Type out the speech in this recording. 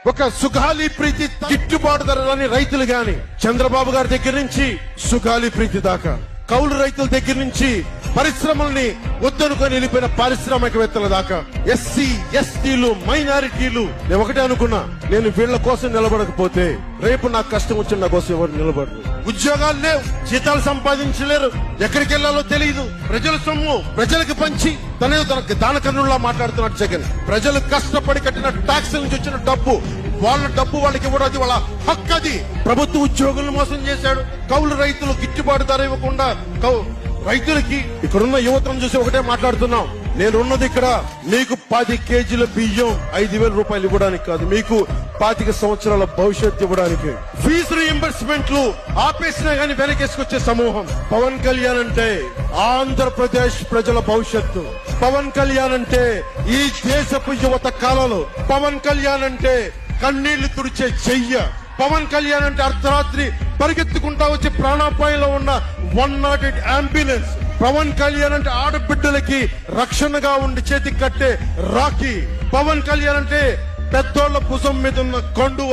ఒక సుఖాలి ప్రీతి గిట్టుబాటు ధరలని రైతులు గాని చంద్రబాబు గారి దగ్గర నుంచి సుఖాలి ప్రీతి దాకా. కౌలు రైతుల దగ్గర నుంచి పరిశ్రమల్ని వద్దనుకొని వెళ్ళిపోయిన పారిశ్రామికవేత్తల దాకా. ఎస్సీ ఎస్టీలు మైనారిటీలు నేను ఒకటే అనుకున్నా నేను వీళ్ళ కోసం నిలబడకపోతే రేపు నాకు కష్టం వచ్చిన నా కోసం ఎవరు నిలబడరు. ఉద్యోగాలు లేవు జీతాలు సంపాదించలేరు. ఎక్కడికి వెళ్ళాలో తెలియదు ప్రజల సొమ్ము ప్రజలకు పంచి తన తన దానకన్నుల్లా మాట్లాడుతున్నాడు జగన్. ప్రజలు కష్టపడి కట్టిన ట్యాక్స్ నుంచి వచ్చిన డబ్బు వాళ్ళ డబ్బు వాళ్ళకి ఇవ్వడం అది వాళ్ళ హక్కు అది. ప్రభుత్వ ఉద్యోగులను మోసం చేశాడు. కౌలు రైతులు గిట్టుబాటు ధర ఇవ్వకుండా కౌ రైతులకి ఇక్కడున్న యువతను చూసి ఒకటే మాట్లాడుతున్నాం. నేనున్నది ఇక్కడ మీకు పది కేజీల బియ్యం ఐదు వేల రూపాయలు ఇవ్వడానికి కాదు మీకు పాతిక సంవత్సరాల భవిష్యత్తు ఇవ్వడానికి. ఫీజు రీఎంబర్స్మెంట్లు ఆపేసినా గానీ వెనకేసుకొచ్చే సమూహం. పవన్ కళ్యాణ్ అంటే ఆంధ్రప్రదేశ్ ప్రజల భవిష్యత్తు. పవన్ కళ్యాణ్ అంటే ఈ దేశపు యువత కాలంలో. పవన్ కళ్యాణ్ అంటే కన్నీళ్ళు తుడిచే చెయ్య. పవన్ కళ్యాణ్ అంటే అర్ధరాత్రి పరిగెత్తుకుంటా వచ్చి ప్రాణాపాయంలో ఉన్న one nought eight ambulance Pawan Kalyan అంటే ఆడబిడ్డలకి రక్షణగా ఉండి చేతికి కట్టే రాఖీ. పవన్ కళ్యాణ్ అంటే పెద్దోళ్ళ భుజం మీద ఉన్న కండువ.